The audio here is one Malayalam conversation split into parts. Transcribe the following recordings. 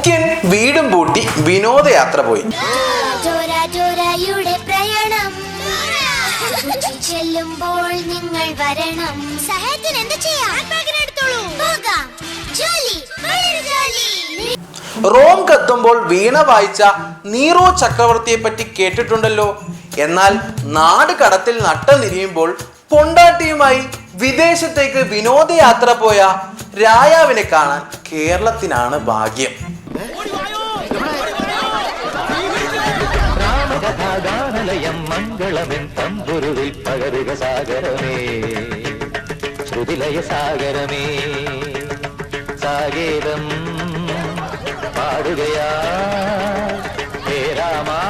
മുഖ്യൻ വീടും പൂട്ടി വിനോദയാത്ര പോയി. ചെല്ലുമ്പോൾ നിങ്ങൾ വരണം. സഹായത്തിന് എന്ത് ചെയ്യാം? പോകാം. ജോലി റോം കത്തുമ്പോൾ വീണ വായിച്ച നീറോ ചക്രവർത്തിയെ പറ്റി കേട്ടിട്ടുണ്ടല്ലോ. എന്നാൽ നാട് കടത്തിൽ നട്ടനിരിയുമ്പോൾ പൊണ്ടാട്ടിയുമായി വിദേശത്തേക്ക് വിനോദയാത്ര പോയ രായാവിനെ കാണാൻ കേരളത്തിനാണ് ഭാഗ്യം. രാമകഥാഗാനലയം മംഗളമെൻ തമ്പുരുവിൽ പകരുക സാഗരമേ. ശ്രുതിലയ സാഗരമേ. സാഗേതം പാടുകയാ. ഹേ രാമാ.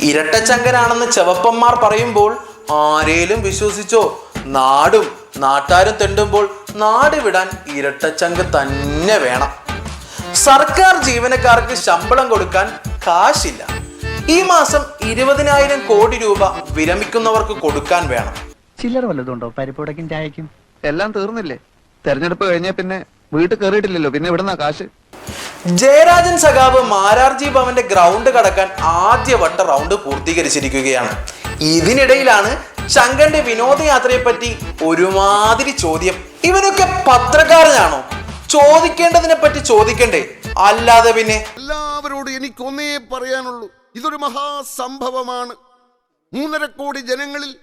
ഇരട്ടച്ചങ്കനാണെന്ന് ചെവപ്പന്മാർ പറയുമ്പോൾ ആരേലും വിശ്വസിച്ചോ? നാടും നാട്ടാരും തെണ്ടുമ്പോൾ നാട് വിടാൻ ഇരട്ടച്ചങ്ക് തന്നെ വേണം. സർക്കാർ ജീവനക്കാർക്ക് ശമ്പളം കൊടുക്കാൻ കാശില്ല. ഈ മാസം ഇരുപതിനായിരം കോടി രൂപ വിരമിക്കുന്നവർക്ക് കൊടുക്കാൻ വേണം. ചില്ലറ വല്ലതുണ്ടോ പരിപ്പുടക്കും ചായക്കും? എല്ലാം തീർന്നില്ലേ? തെരഞ്ഞെടുപ്പ് കഴിഞ്ഞ പിന്നെ വീട്ടിൽ കയറിയിട്ടില്ലല്ലോ പിന്നെ ഇവിടുന്ന കാശ്? ജയരാജൻ സഖാവ് മാരാർജി ഭവന്റെ ഗ്രൗണ്ട് കടക്കാൻ ആദ്യ വട്ട റൗണ്ട് പൂർത്തീകരിച്ചിരിക്കുകയാണ്. ഇതിനിടയിലാണ് ശങ്കന്റെ വിനോദയാത്രയെ പറ്റി ഒരുമാതിരി ചോദ്യം. ഇവനൊക്കെ പത്രക്കാരനാണോ? ചോദിക്കേണ്ടതിനെ പറ്റി ചോദിക്കണ്ടേ? അല്ലാതെ പിന്നെ എല്ലാവരോടും എനിക്കൊന്നേ പറയാനുള്ളൂ. ഇതൊരു മഹാസംഭവമാണ്. മൂന്നര കോടി ജനങ്ങളിൽ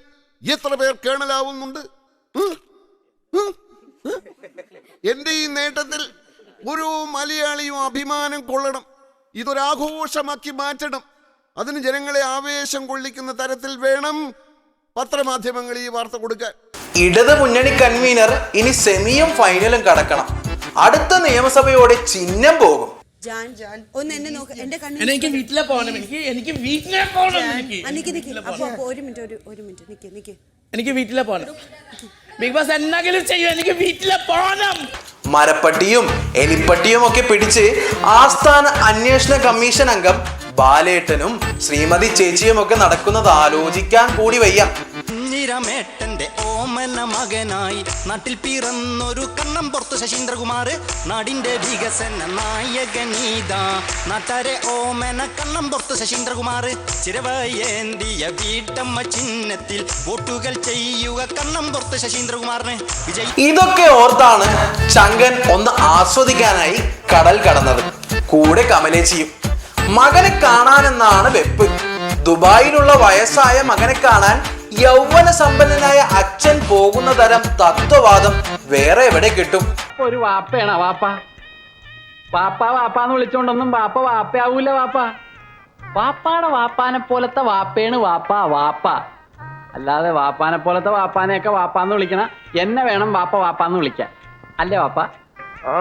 എത്ര പേർ കേണലാവുന്നുണ്ട്? എന്റെ ഈ നേട്ടത്തിൽ ഓരോ മലയാളിയും അഭിമാനം കൊള്ളണം. ഇതൊരാഘോഷമാക്കി മാറ്റണം. അതിന് ജനങ്ങളെ ആവേശം കൊള്ളിക്കുന്ന തരത്തിൽ വേണം പത്രമാധ്യമങ്ങൾ ഈ വാർത്ത കൊടുക്കാൻ. ഇടത് മുന്നണി കൺവീനർ ഇനി സെമിയും ഫൈനലും കടക്കണം. അടുത്ത നിയമസഭയോടെ ചിഹ്നം പോകും. ജാൻ ജാൻ ഒന്ന് എന്നെ നോക്ക്. എന്റെ കണ്ണിൽ എനിക്ക് വീട്ടിലെ പോകണം. എനിക്ക് എനിക്ക് വീട്ടിലെ പോകണം എനിക്ക്. നിക്ക് അപ്പൊ അപ്പൊ ഒരു മിനിറ്റ് ഒരു ഒരു മിനിറ്റ്. നിക്ക് നിക്ക്. എനിക്ക് വീട്ടിലെ പോകണം. ബിഗ് ബോസ് എന്തെങ്കിലും ചെയ്യും. എനിക്ക് വീട്ടിലെ പോകണം. മരപ്പട്ടിയും എലിപ്പട്ടിയും ഒക്കെ പിടിച്ച് ആസ്ഥാന അന്വേഷണ കമ്മീഷൻ അംഗം ബാലേട്ടനും ശ്രീമതി ചേച്ചിയും ഒക്കെ നടക്കുന്നത് ആലോചിക്കാൻ കൂടി വയ്യ. നിരമേട്ടന്റെ ഓമന മകനായി നാട്ടിൽ പിറന്നൊരു കണ്ണം പുറത്തു ശശീന്ദ്രകുമാർ. നാടിന്റെ വികസന നായകനീത നാട്ടാരെ ഓമന കണ്ണം പുറത്തു ശശീന്ദ്രകുമാർ. ചിരവയേന്തിയ വീട്ടമ്മ ചിഹ്നത്തിൽ വോട്ടുകൾ ചെയ്യുക കണ്ണം പുറത്ത് ശശീന്ദ്രകുമാറിന് വിജയ്. ഇതൊക്കെ ഓർത്താണ് ചങ്കൻ ഒന്ന് ആസ്വദിക്കാനായി കടൽ കടന്നത്. കൂടെ കമലേച്ചിയും. മകനെ കാണാനെന്നാണ് വെപ്പ്. ദുബായിലുള്ള വയസ്സായ മകനെ കാണാൻ യൗവന സമ്പന്നനായ അച്ഛൻ പോകുന്ന തരം തത്വവാദം വേറെ എവിടെ കിട്ടും? ഒരു വാപ്പയാണ് വാപ്പ? വാപ്പ വാപ്പാന്ന് വിളിച്ചോണ്ടൊന്നും വാപ്പ വാപ്പയാവൂല വാപ്പ. വാപ്പാടെ വാപ്പാനെ പോലത്തെ വാപ്പയാണ് വാപ്പ വാപ്പ. അല്ലാതെ വാപ്പാനെ പോലത്തെ വാപ്പാനെയൊക്കെ വാപ്പാന്ന് വിളിക്കണ എന്നെ വേണം വാപ്പ വാപ്പാന്ന് വിളിക്കാൻ. അല്ലേ വാപ്പ? ആ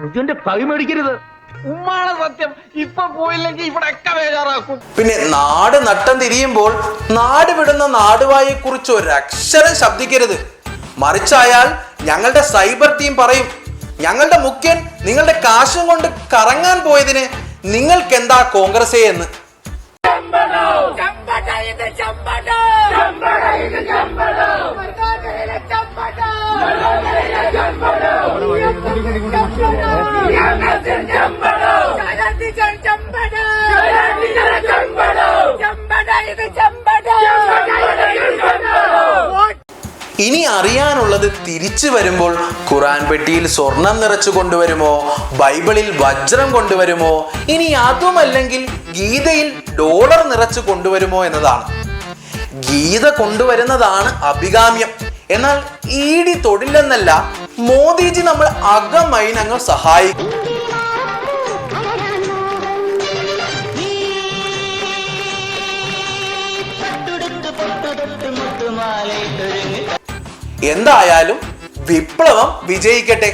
നിജന്റെ പകി മേടിക്കരുത്? ഉമ്മാണ് സത്യം. ഇപ്പൊ പോയില്ലെങ്കിൽ ഇവിടെ ഒക്കെ ബേജാറാക്കും. പിന്നെ നാട് നട്ടം തിരിയുമ്പോൾ നാട് വിടുന്ന നാടുവായെ കുറിച്ച് ഒരക്ഷരം ശബ്ദിക്കരുത്. മറിച്ചായാൽ ഞങ്ങളുടെ സൈബർ ടീം പറയും ഞങ്ങളുടെ മുഖ്യൻ നിങ്ങളുടെ കാശും കൊണ്ട് കറങ്ങാൻ പോയതിന് നിങ്ങൾക്ക് എന്താ കോൺഗ്രസേ എന്ന്? ഇനി അറിയാനുള്ളത് തിരിച്ചു വരുമ്പോൾ ഖുറാൻ പെട്ടിയിൽ സ്വർണം നിറച്ചു കൊണ്ടുവരുമോ? ബൈബിളിൽ വജ്രം കൊണ്ടുവരുമോ? ഇനി അതുമല്ലെങ്കിൽ ഗീതയിൽ ഡോളർ നിറച്ചു കൊണ്ടുവരുമോ എന്നതാണ്. ഗീത കൊണ്ടുവരുന്നതാണ് അഭികാമ്യം. എന്നാൽ ഈടി തൊടില്ലെന്നല്ല മോദിജി നമ്മൾ അകമൈനങ്ങൾ സഹായിക്കും. എന്തായാലും വിപ്ലവം വിജയിക്കട്ടെ.